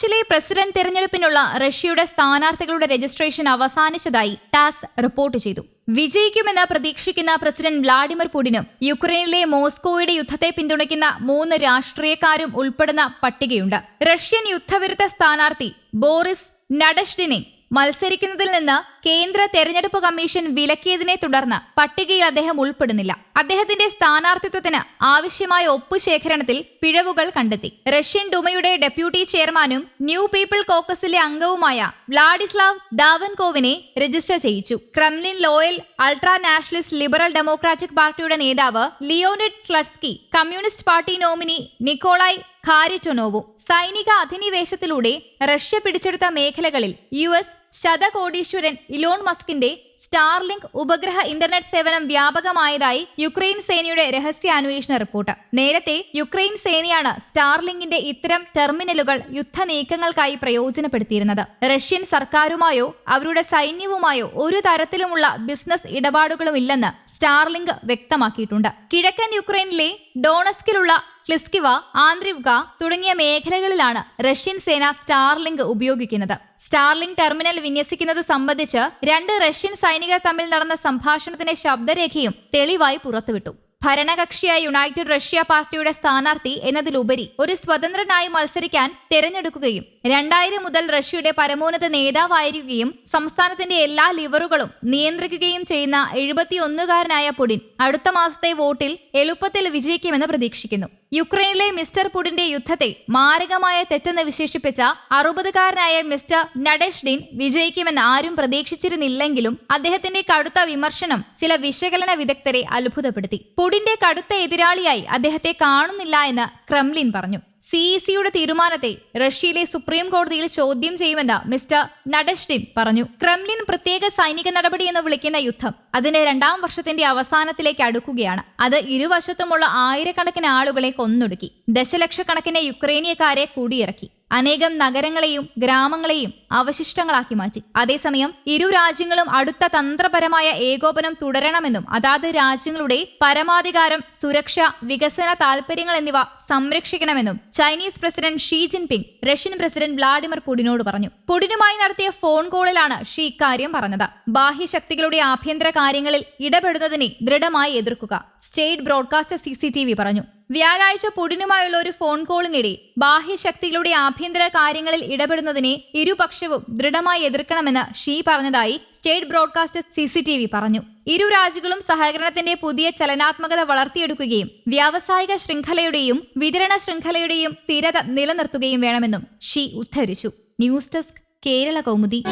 മാർച്ചിലെ president തെരഞ്ഞെടുപ്പിനുള്ള റഷ്യയുടെ സ്ഥാനാർത്ഥികളുടെ രജിസ്ട്രേഷൻ അവസാനിച്ചതായി ടാസ് റിപ്പോർട്ട് ചെയ്തു. വിജയിക്കുമെന്ന് പ്രതീക്ഷിക്കുന്ന പ്രസിഡന്റ് വ്ളാഡിമിർ പുടിനും യുക്രൈനിലെ മോസ്കോയുടെ യുദ്ധത്തെ പിന്തുണയ്ക്കുന്ന മൂന്ന് രാഷ്ട്രീയക്കാരും ഉൾപ്പെടുന്ന പട്ടികയുണ്ട്. റഷ്യൻ യുദ്ധവിരുദ്ധ സ്ഥാനാർത്ഥി ബോറിസ് നടഷ്ഡിനെ മത്സരിക്കുന്നതിൽ നിന്ന് കേന്ദ്ര തെരഞ്ഞെടുപ്പ് കമ്മീഷൻ വിലക്കിയതിനെ തുടർന്ന് പട്ടികയിൽ അദ്ദേഹം ഉൾപ്പെടുന്നില്ല. അദ്ദേഹത്തിന്റെ സ്ഥാനാർത്ഥിത്വത്തിന് ആവശ്യമായ ഒപ്പ് ശേഖരണത്തിൽ പിഴവുകൾ കണ്ടെത്തി. റഷ്യൻ ഡുമയുടെ ഡെപ്യൂട്ടി ചെയർമാനും ന്യൂ പീപ്പിൾ കോക്കസിലെ അംഗവുമായ വ്ലാഡിസ്ലാവ് ദാവൻകോവിനെ രജിസ്റ്റർ ചെയ്യിച്ചു. Kremlin loyal ultra nationalist Liberal Democratic പാർട്ടിയുടെ നേതാവ് Leonid Slutsky Communist Party nominee Nikolai ഖാരിറ്റൊനോവും സൈനിക അധിനിവേശത്തിലൂടെ റഷ്യ പിടിച്ചെടുത്ത മേഖലകളിൽ യു എസ് ശതകോടീശ്വരൻ ഇലോൺ മസ്കിന്റെ സ്റ്റാർലിങ്ക് ഉപഗ്രഹ ഇന്റർനെറ്റ് സേവനം വ്യാപകമായതായി യുക്രൈൻ സേനയുടെ രഹസ്യാന്വേഷണ റിപ്പോർട്ട്. നേരത്തെ യുക്രൈൻ സേനയാണ് സ്റ്റാർലിങ്കിന്റെ ഇത്തരം ടെർമിനലുകൾ യുദ്ധ നീക്കങ്ങൾക്കായി പ്രയോജനപ്പെടുത്തിയിരുന്നത്. റഷ്യൻ സർക്കാരുമായോ അവരുടെ സൈന്യവുമായോ ഒരു തരത്തിലുമുള്ള ബിസിനസ് ഇടപാടുകളുമില്ലെന്ന് സ്റ്റാർലിങ്ക് വ്യക്തമാക്കിയിട്ടുണ്ട്. കിഴക്കൻ യുക്രൈനിലെ ഡോണസ്കിലുള്ള ക്ലിസ്കിവ ആന്ത്രിവ്ക തുടങ്ങിയ മേഖലകളിലാണ് റഷ്യൻ സേന സ്റ്റാർലിങ്ക് ഉപയോഗിക്കുന്നത്. സ്റ്റാർലിങ്ക് ടെർമിനൽ വിന്യസിക്കുന്നത് സംബന്ധിച്ച് രണ്ട് റഷ്യൻ സൈനികർ തമ്മിൽ നടന്ന സംഭാഷണത്തിന്റെ ശബ്ദരേഖയും തെളിവായി പുറത്തുവിട്ടു. ഭരണകക്ഷിയായ യുണൈറ്റഡ് റഷ്യ പാർട്ടിയുടെ സ്ഥാനാർത്ഥി എന്നതിലുപരി ഒരു സ്വതന്ത്രനായി മത്സരിക്കാൻ തെരഞ്ഞെടുക്കുകയും രണ്ടായിരം മുതൽ റഷ്യയുടെ പരമോന്നത നേതാവായിരിക്കുകയും സംസ്ഥാനത്തിന്റെ എല്ലാ ലിവറുകളും നിയന്ത്രിക്കുകയും ചെയ്യുന്ന എഴുപത്തിയൊന്നുകാരനായ പുടിൻ അടുത്ത മാസത്തെ വോട്ടിൽ എളുപ്പത്തിൽ വിജയിക്കുമെന്ന് പ്രതീക്ഷിക്കുന്നു. യുക്രൈനിലെ മിസ്റ്റർ പുടിന്റെ യുദ്ധത്തെ മാരകമായ തെറ്റെന്ന് വിശേഷിപ്പിച്ച അറുപതുകാരനായ മിസ്റ്റർ നടേഷ്ഡിൻ വിജയിക്കുമെന്ന് ആരും പ്രതീക്ഷിച്ചിരുന്നില്ലെങ്കിലും അദ്ദേഹത്തിന്റെ കടുത്ത വിമർശനം ചില വിശകലന വിദഗ്ധരെ അത്ഭുതപ്പെടുത്തി. പുടിന്റെ കടുത്ത എതിരാളിയായി അദ്ദേഹത്തെ കാണുന്നില്ല എന്ന് ക്രെംലിൻ പറഞ്ഞു. സിഇസിയുടെ തീരുമാനത്തെ റഷ്യയിലെ സുപ്രീം കോടതിയിൽ ചോദ്യം ചെയ്യുമെന്ന് മിസ്റ്റർ നഡഷ്ടിൻ പറഞ്ഞു. ക്രെംലിൻ പ്രത്യേക സൈനിക നടപടി എന്ന് വിളിക്കുന്ന യുദ്ധം അതിന്റെ രണ്ടാം വർഷത്തിന്റെ അവസാനത്തിലേക്ക് അടുക്കുകയാണ്. അത് ഇരുവശത്തുമുള്ള ആയിരക്കണക്കിന് ആളുകളെ കൊന്നൊടുക്കി. ദശലക്ഷക്കണക്കിന് യുക്രൈനിയക്കാരെ കൂടിയിറക്കി. അനേകം നഗരങ്ങളെയും ഗ്രാമങ്ങളെയും അവശിഷ്ടങ്ങളാക്കി മാറ്റി. അതേസമയം ഇരു രാജ്യങ്ങളും അടുത്ത തന്ത്രപരമായ ഏകോപനം തുടരണമെന്നും അതാത് രാജ്യങ്ങളുടെ പരമാധികാരം സുരക്ഷ വികസന താൽപര്യങ്ങൾ എന്നിവ സംരക്ഷിക്കണമെന്നും Chinese president Xi Jinping Russian president Vladimir പുടിനോട് പറഞ്ഞു. പുടിനുമായി നടത്തിയ ഫോൺ കോളിലാണ് ഷീ ഇക്കാര്യം പറഞ്ഞത്. ബാഹ്യശക്തികളുടെ ആഭ്യന്തര കാര്യങ്ങളിൽ ഇടപെടുന്നതിനെ ദൃഢമായി എതിർക്കുക സ്റ്റേറ്റ് ബ്രോഡ്കാസ്റ്റർ സി പറഞ്ഞു. വ്യാഴാഴ്ച പുടിനുമായുള്ള ഒരു ഫോൺ കോളിനിടെ ബാഹ്യശക്തികളുടെ ആഭ്യന്തര കാര്യങ്ങളിൽ ഇടപെടുന്നതിനെ ഇരുപക്ഷവും ദൃഢമായി എതിർക്കണമെന്ന് ഷീ പറഞ്ഞതായി state broadcaster C C T V പറഞ്ഞു. ഇരു രാജ്യങ്ങളും സഹകരണത്തിന്റെ പുതിയ ചലനാത്മകത വളർത്തിയെടുക്കുകയും വ്യാവസായിക ശൃംഖലയുടെയും വിതരണ ശൃംഖലയുടെയും സ്ഥിരത നിലനിർത്തുകയും വേണമെന്നും Xi ഉദ്ധരിച്ചു. News desk Kerala Kaumudi.